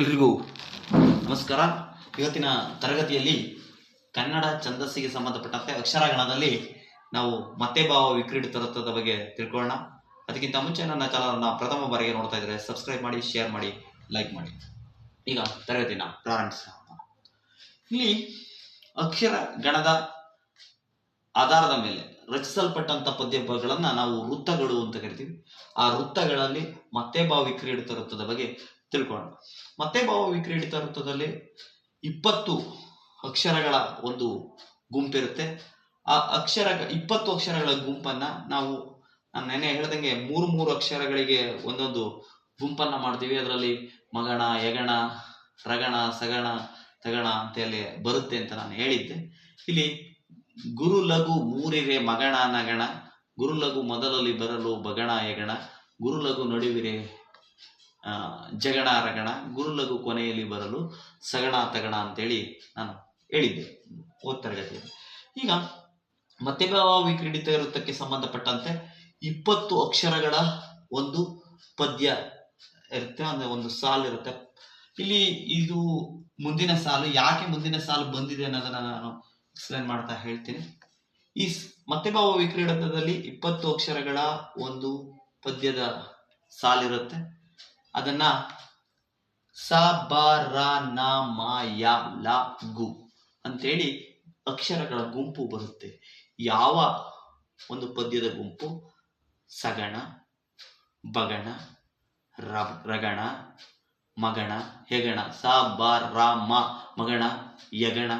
ಎಲ್ರಿಗೂ ನಮಸ್ಕಾರ. ಇವತ್ತಿನ ತರಗತಿಯಲ್ಲಿ ಕನ್ನಡ ಛಂದಸ್ಸಿಗೆ ಸಂಬಂಧಪಟ್ಟಂತೆ ಅಕ್ಷರಗಣದಲ್ಲಿ ನಾವು ಮತ್ತೆ ಭಾವ ವಿಕ್ರೀಡಿತ ತರತ್ವದ ಬಗ್ಗೆ ತಿಳ್ಕೊಳ್ಳೋಣ. ಅದಕ್ಕಿಂತ ಮುಂಚೆ ನನ್ನ ಚಾನಲ್ನ ಪ್ರಥಮ ಬಾರಿಗೆ ನೋಡ್ತಾ ಇದ್ರೆ ಸಬ್ಸ್ಕ್ರೈಬ್ ಮಾಡಿ, ಶೇರ್ ಮಾಡಿ, ಲೈಕ್ ಮಾಡಿ. ಈಗ ತರಗತಿನ ಪ್ರಾರಂಭಿಸೋಣ. ಇಲ್ಲಿ ಅಕ್ಷರ ಗಣದ ಆಧಾರದ ಮೇಲೆ ರಚಿಸಲ್ಪಟ್ಟಂತ ಪದ್ಯಗಳನ್ನ ನಾವು ವೃತ್ತಗಳು ಅಂತ ಕರಿತೀವಿ. ಆ ವೃತ್ತಗಳಲ್ಲಿ ಮತ್ತೆ ಭಾವ ವಿಕ್ರೀಡಿತ ವೃತ್ತದ ಬಗ್ಗೆ ತಿಳ್ಕೊಳ್ಳೋಣ ಮತ್ತೆ ಭಾವ ವಿಕ್ರೀಡಿತ ವೃತ್ತದಲ್ಲಿ ಇಪ್ಪತ್ತು ಅಕ್ಷರಗಳ ಒಂದು ಗುಂಪಿರುತ್ತೆ ಆ ಅಕ್ಷರ, ಇಪ್ಪತ್ತು ಅಕ್ಷರಗಳ ಗುಂಪನ್ನ ನಾವು ನಾನು ನೆನೆ ಹೇಳ್ದಂಗೆ ಮೂರು ಮೂರು ಅಕ್ಷರಗಳಿಗೆ ಒಂದೊಂದು ಗುಂಪನ್ನ ಮಾಡ್ತೀವಿ. ಅದರಲ್ಲಿ ಮಗಣ, ಯಗಣ, ರಗಣ, ಸಗಣ, ತಗಣ ಅಂತ ಅಲ್ಲಿ ಬರುತ್ತೆ ಅಂತ ನಾನು ಹೇಳಿದ್ದೆ. ಇಲ್ಲಿ ಗುರು ಲಘು ಮೂರಿರೆ ಮಗಣ, ನಗಣ, ಗುರು ಲಘು ಮೊದಲಲ್ಲಿ ಬರಲು ಬಗಣ, ಯಗಣ, ಗುರು ಲಘು ನಡುವಿರೆ ಜಗಣ ರಗಣ ಗುರು ಲಘು ಕೊನೆಯಲ್ಲಿ ಬರಲು ಸಗಣ ತಗಣ ಅಂತೇಳಿ ನಾನು ಹೇಳಿದ್ದೆ ಓದ್ ತರಗತಿಯಲ್ಲಿ. ಈಗ ಮತ್ತೆ ಭಾವ ವಿಕ್ರೀಡಿತ ವೃತ್ತಕ್ಕೆ ಸಂಬಂಧಪಟ್ಟಂತೆ ಇಪ್ಪತ್ತು ಅಕ್ಷರಗಳ ಒಂದು ಪದ್ಯ ಇರುತ್ತೆ, ಅಂದ್ರೆ ಒಂದು ಸಾಲು ಇರುತ್ತೆ. ಇಲ್ಲಿ ಇದು ಮುಂದಿನ ಸಾಲು, ಯಾಕೆ ಮುಂದಿನ ಸಾಲು ಬಂದಿದೆ ಅನ್ನೋದನ್ನ ನಾನು ಎಕ್ಸ್ಪ್ಲೇನ್ ಮಾಡ್ತಾ ಹೇಳ್ತೀನಿ. ಈ ಮತ್ತೆ ಭಾವ ವಿಕ್ರೀಡಿತದಲ್ಲಿ ಇಪ್ಪತ್ತು ಅಕ್ಷರಗಳ ಒಂದು ಪದ್ಯದ ಸಾಲಿರುತ್ತೆ ಅದನ್ನ ಸ ಬ ರ ನ ಮ ಯ ಲ ಗು ಅಂತೇಳಿ ಅಕ್ಷರಗಳ ಗುಂಪು ಬರುತ್ತೆ. ಯಾವ ಒಂದು ಪದ್ಯದ ಗುಂಪು? ಸಗಣ, ಬಗಣ ರಗಣ, ಮಗಣ, ಹೆಗಣ. ಸ ಬ ರ ಮ ಮಗಣ, ಯಗಣ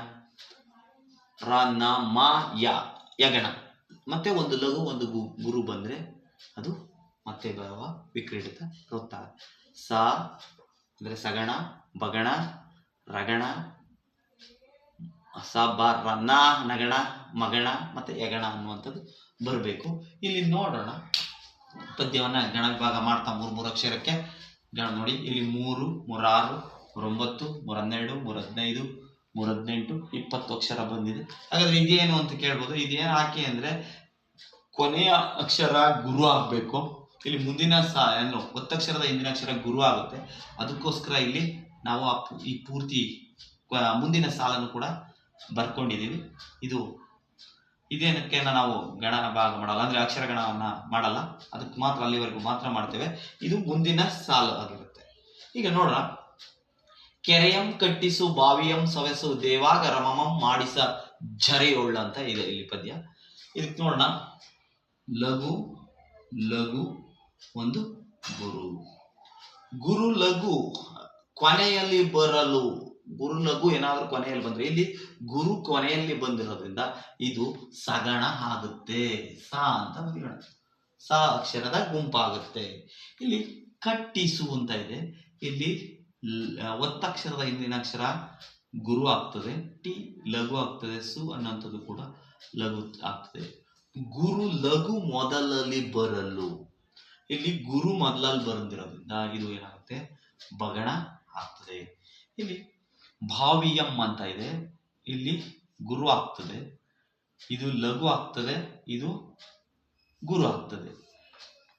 ರ ನ ಮ ಯ ಯಗಣ. ಮತ್ತೆ ಒಂದು ಲಘು, ಒಂದು ಗು, ಗುರು ಬಂದ್ರೆ ಅದು ಮತ್ತೆ ಬರುವ ವಿಕ್ರೀಡಿತ ವೃತ್ತ. ಸ ಅಂದ್ರೆ ಸಗಣ, ಬಗಣ, ರಗಣ ಸ ಬ ರ ನ ನಗಣ, ಮಗಣ ಮತ್ತೆ ಯಗಣ ಅನ್ನುವಂಥದ್ದು ಬರಬೇಕು. ಇಲ್ಲಿ ನೋಡೋಣ. ಪದ್ಯವನ್ನ ಗಣ ವಿಭಾಗ ಮಾಡ್ತಾ ಮೂರು ಮೂರು ಅಕ್ಷರಕ್ಕೆ. ಗಣ ನೋಡಿ, ಇಲ್ಲಿ ಮೂರು, ಮೂರಾರು, ಮೂರೊಂಬತ್ತು ಮೂರ ಹನ್ನೆರಡು ಮೂರ ಹದಿನೈದು ಮೂರ ಹದಿನೆಂಟು ಇಪ್ಪತ್ತು ಅಕ್ಷರ ಬಂದಿದೆ. ಹಾಗಾದ್ರೆ ಇದೇನು ಅಂತ ಕೇಳ್ಬೋದು. ಇದೇನು ಆಕೆ ಅಂದ್ರೆ ಕೊನೆಯ ಅಕ್ಷರ ಗುರು ಆಗ್ಬೇಕು. ಇಲ್ಲಿ ಮುಂದಿನ ಸ, ಏನು, ಒತ್ತಕ್ಷರದ ಹಿಂದಿನ ಅಕ್ಷರ ಗುರು ಆಗುತ್ತೆ. ಅದಕ್ಕೋಸ್ಕರ ಇಲ್ಲಿ ನಾವು ಆ ಈ ಪೂರ್ತಿ ಮುಂದಿನ ಸಾಲನ್ನು ಕೂಡ ಬರ್ಕೊಂಡಿದ್ದೀವಿ. ಇದು ಇದೇನಕ್ಕೆ ನಾವು ಗಣ ಭಾಗ ಮಾಡಲ್ಲ, ಅಂದ್ರೆ ಅಕ್ಷರ ಗಣವನ್ನ ಮಾಡಲ್ಲ. ಅದಕ್ಕೆ ಮಾತ್ರ ಅಲ್ಲಿವರೆಗೂ ಮಾತ್ರ ಮಾಡ್ತೇವೆ. ಇದು ಮುಂದಿನ ಸಾಲು ಆಗಿರುತ್ತೆ. ಈಗ ನೋಡೋಣ ಕೆರೆಯಂ ಕಟ್ಟಿಸು, ಬಾವಿಯಂ ಸವೆಸು ದೇವಾಗ ರಮಮಂ ಮಾಡಿಸ ಝರೆಯೋಳ್ ಅಂತ ಇದೆ ಇಲ್ಲಿ ಪದ್ಯ. ಇದಕ್ಕೆ ನೋಡೋಣ ಲಘು ಲಘು ಒಂದು ಗುರು. ಗುರು ಲಘು, ಕೊನೆಯಲ್ಲಿ ಬರಲು. ಗುರು ಲಘು ಏನಾದರೂ ಕೊನೆಯಲ್ಲಿ ಬಂದ್ರೆ, ಇಲ್ಲಿ ಗುರು ಕೊನೆಯಲ್ಲಿ ಬಂದಿರೋದ್ರಿಂದ ಇದು ಸಗಣ ಆಗುತ್ತೆ. ಸ ಅಂತ ಬರೆಯೋಣ. ಸ ಅಕ್ಷರದ ಗುಂಪಾಗುತ್ತೆ. ಇಲ್ಲಿ ಕಟ್ಟಿಸು ಅಂತ ಇದೆ. ಇಲ್ಲಿ ಒತ್ತಕ್ಷರದ ಹಿಂದಿನ ಅಕ್ಷರ ಗುರು ಆಗ್ತದೆ. ಟಿ ಲಘು ಆಗ್ತದೆ. ಸು ಅನ್ನೋಂಥದ್ದು ಕೂಡ ಲಘು ಆಗ್ತದೆ. ಗುರು ಲಘು ಮೊದಲಲ್ಲಿ ಬರಲು. ಇಲ್ಲಿ ಗುರು ಮೊದಲಲ್ಲಿ ಬರೆದಿರೋದ್ರಿಂದ ಇದು ಏನಾಗುತ್ತೆ? ಬಗಣ ಆಗ್ತದೆ. ಇಲ್ಲಿ ಭಾವಿಯಂ ಅಂತ ಇದೆ. ಇಲ್ಲಿ ಗುರು ಆಗ್ತದೆ. ಇದು ಲಘು ಆಗ್ತದೆ. ಇದು ಗುರು ಆಗ್ತದೆ.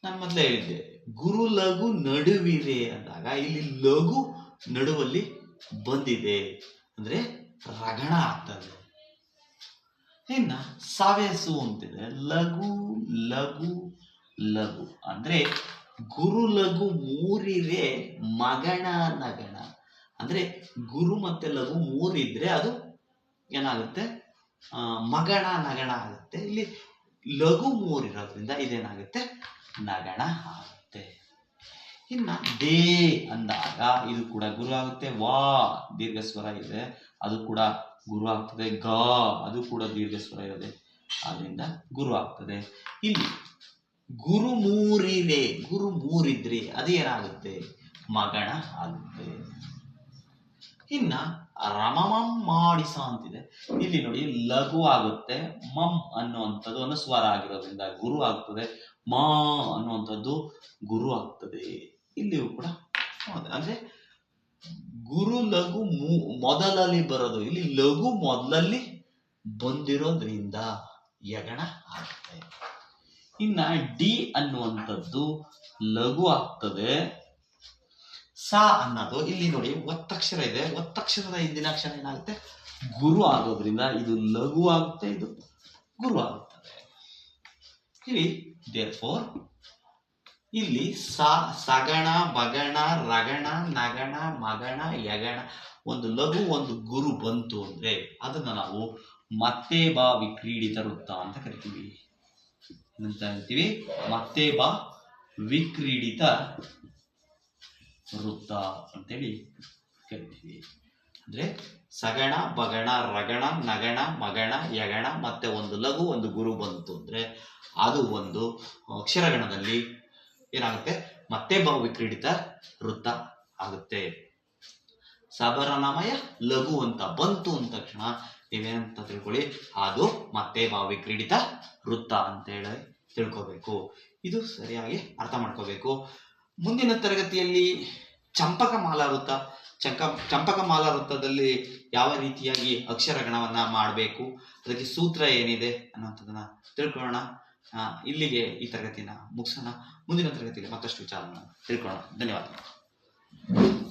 ನಾನು ಮೊದಲೇ ಹೇಳಿದ್ದೆ. ಗುರು ಲಘು ನಡುವಿದೆ ಅಂದಾಗ ಇಲ್ಲಿ ಲಘು ನಡುವಲ್ಲಿ ಬಂದಿದೆ. ಅಂದ್ರೆ ರಗಣ ಆಗ್ತದೆ. ಇನ್ನ ಸಾವೇಸು ಅಂತಿದೆ. ಲಘು ಲಘು ಲಘು. ಅಂದ್ರೆ ಗುರು ಲಘು ಮೂರಿರೆ ಮಗಣ ನಗಣ. ಅಂದ್ರೆ ಗುರು ಮತ್ತೆ ಲಘು ಮೂರಿದ್ರೆ ಅದು ಏನಾಗುತ್ತೆ? ಮಗಣ ನಗಣ ಆಗುತ್ತೆ. ಇಲ್ಲಿ ಲಘು ಮೂರಿರೋದ್ರಿಂದ ಇದೇನಾಗುತ್ತೆ? ನಗಣ ಆಗುತ್ತೆ. ಇನ್ನ ದೇ ಅಂದಾಗ ಇದು ಕೂಡ ಗುರು ಆಗುತ್ತೆ. ವಾ ದೀರ್ಘ ಸ್ವರ ಇದೆ. ಅದು ಕೂಡ ಗುರು ಆಗ್ತದೆ. ಗ ಅದು ಕೂಡ ದೀರ್ಘ ಸ್ವರ ಇದೆ ಆದ್ರಿಂದ ಗುರು ಆಗ್ತದೆ. ಇಲ್ಲಿ ಗುರು ಮೂರಿದೆ ಗುರು ಮೂರಿದ್ರೆ ಅದೇನಾಗುತ್ತೆ? ಮಗಣ ಆಗುತ್ತೆ. ಇನ್ನ ರಮಮಂ ಮಾಡಿಸ ಅಂತಿದೆ. ಇಲ್ಲಿ ನೋಡಿ, ಲಘು ಆಗುತ್ತೆ, ಮಂ ಅನ್ನುವಂಥದ್ದು ಅನುಸ್ವಾರ ಆಗಿರೋದ್ರಿಂದ ಗುರು ಆಗ್ತದೆ, ಮಾ ಅನ್ನುವಂಥದ್ದು ಗುರು ಆಗ್ತದೆ. ಇಲ್ಲಿಯೂ ಕೂಡ. ಅಂದ್ರೆ ಗುರು ಲಘು ಮೊದಲಲ್ಲಿ ಬರೋದು, ಇಲ್ಲಿ ಲಘು ಮೊದಲಲ್ಲಿ ಬಂದಿರೋದ್ರಿಂದ ಯಗಣ ಆಗುತ್ತೆ. ಇನ್ನ ಡಿ ಅನ್ನುವಂಥದ್ದು ಲಘು ಆಗ್ತದೆ. ಸ ಅನ್ನೋದು ಇಲ್ಲಿ ನೋಡಿ, ಒತ್ತಕ್ಷರ ಇದೆ. ಒತ್ತಕ್ಷರದ ಹಿಂದಿನ ಅಕ್ಷರ ಏನಾಗುತ್ತೆ? ಗುರು ಆಗೋದ್ರಿಂದ ಇದು ಲಘು ಆಗುತ್ತೆ, ಇದು ಗುರು ಆಗುತ್ತದೆ. ಇಲ್ಲಿ ದೇರ್ ಫೋರ್ ಇಲ್ಲಿ ಸ, ಸಗಣ, ಬಗಣ, ರಗಣ, ನಗಣ, ಮಗಣ, ಯಗಣ, ಒಂದು ಲಘು, ಒಂದು ಗುರು ಬಂತು ಅಂದ್ರೆ ಅದನ್ನ ನಾವು ಮತ್ತೆ ಬಾ ವಿಕ್ರೀಡಿತ ವೃತ್ತ ಅಂತ ಕರಿತೀವಿ. ಏನಂತ ಹೇಳ್ತೀವಿ ಮತ್ತೆ ಬಾ, ವಿಕ್ರೀಡಿತ ವೃತ್ತ ಅಂತೇಳಿ ಕರಿತೀವಿ. ಅಂದ್ರೆ ಸಗಣ, ಬಗಣ, ರಗಣ, ನಗಣ, ಮಗಣ, ಯಗಣ, ಮತ್ತೆ ಒಂದು ಲಘು, ಒಂದು ಗುರು ಬಂತು ಅಂದ್ರೆ ಅದು ಒಂದು ಅಕ್ಷರಗಣದಲ್ಲಿ ಏನಾಗುತ್ತೆ? ಮತ್ತೆ ಬಾ, ವಿಕ್ರೀಡಿತ ವೃತ್ತ ಆಗುತ್ತೆ. ಸಬರನಾಮಯ ಲಘು ಅಂತ ಬಂತು ಅಂದ ತಕ್ಷಣ ನೀವೇನಂತ ತಿಳ್ಕೊಳ್ಳಿ. ಅದು ಮತ್ತೆ ಬಾವಿ ಕ್ರೀಡಿತ ವೃತ್ತ ಅಂತ ಹೇಳಿ ತಿಳ್ಕೋಬೇಕು. ಇದು ಸರಿಯಾಗಿ ಅರ್ಥ ಮಾಡ್ಕೋಬೇಕು. ಮುಂದಿನ ತರಗತಿಯಲ್ಲಿ ಚಂಪಕ ಮಾಲಾ ವೃತ್ತ, ಚಂಕ ಚಂಪಕ ಮಾಲಾ ವೃತ್ತದಲ್ಲಿ ಯಾವ ರೀತಿಯಾಗಿ ಅಕ್ಷರ ಗಣವನ್ನ ಮಾಡಬೇಕು, ಅದಕ್ಕೆ ಸೂತ್ರ ಏನಿದೆ ಅನ್ನೋಂಥದ್ದನ್ನ ತಿಳ್ಕೊಳ್ಳೋಣ. ಇಲ್ಲಿಗೆ ಈ ತರಗತಿನ ಮುಗಿಸೋಣ. ಮುಂದಿನ ತರಗತಿಯಲ್ಲಿ ಮತ್ತಷ್ಟು ವಿಚಾರವನ್ನು ತಿಳ್ಕೊಳ್ಳೋಣ. ಧನ್ಯವಾದಗಳು.